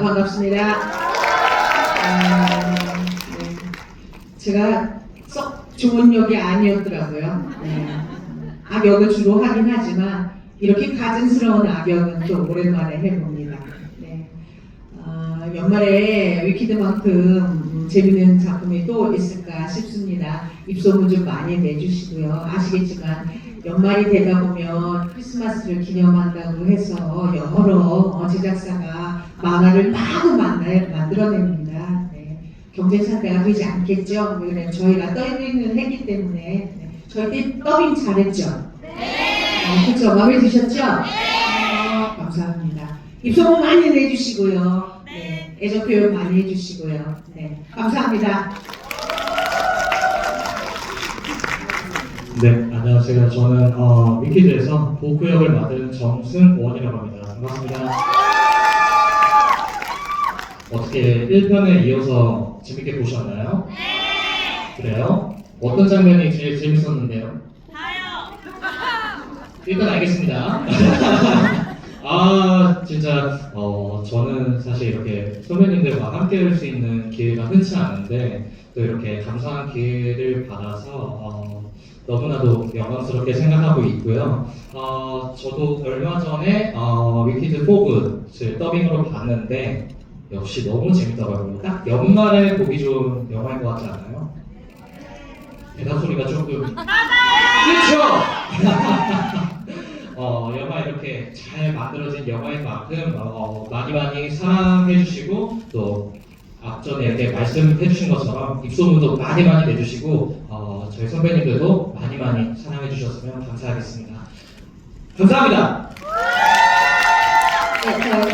반갑습니다. 아, 네. 제가 썩 좋은 역이 아니었더라고요. 네. 악역을 주로 하긴 하지만 이렇게 가증스러운 악역은 또 오랜만에 해봅니다. 네. 아, 연말에 위키드만큼 음, 재밌는 작품이 또 있을까 싶습니다. 입소문 좀 많이 내주시고요. 아시겠지만 연말이 되다 보면 크리스마스를 기념한다고 해서 여러 어, 제작사가 만화를 마구 만들어냅니다. 네. 경쟁 상대가 되지 않겠죠? 왜냐면 저희가 떠있는 해기 때문에 네. 저희 때 더빙 잘했죠? 네. 그렇죠? 마음에 드셨죠? 네. 감사합니다. 입소문 많이 내주시고요. 네. 애정 표현 많이 해주시고요. 네. 감사합니다. 네, 안녕하세요. 저는 어, 위키드에서 보크 역을 맡은 정승원이라고 합니다. 반갑습니다. 어떻게 1편에 이어서 재밌게 보셨나요? 네! 그래요? 어떤 장면이 제일 재밌었는데요? 일단 알겠습니다. 아 진짜 어 저는 사실 이렇게 선배님들과 함께 할 수 있는 기회가 흔치 않은데 또 이렇게 감사한 기회를 받아서 어, 너무나도 영광스럽게 생각하고 있고요. 어 저도 얼마 전에 어, 위키드 포그를 더빙으로 봤는데 역시 너무 재밌더라고요. 딱 연말에 보기 좋은 영화인 것 같지 않아요? 대답 소리가 조금 그렇죠. 어, 영화 이렇게 잘 만들어진 영화인 만큼 어, 많이 많이 사랑해 주시고 또 앞전에 이렇게 말씀해 주신 것처럼 입소문도 많이 많이 내주시고 어, 저희 선배님들도 많이 많이 사랑해 주셨으면 감사하겠습니다. 감사합니다. 네, 저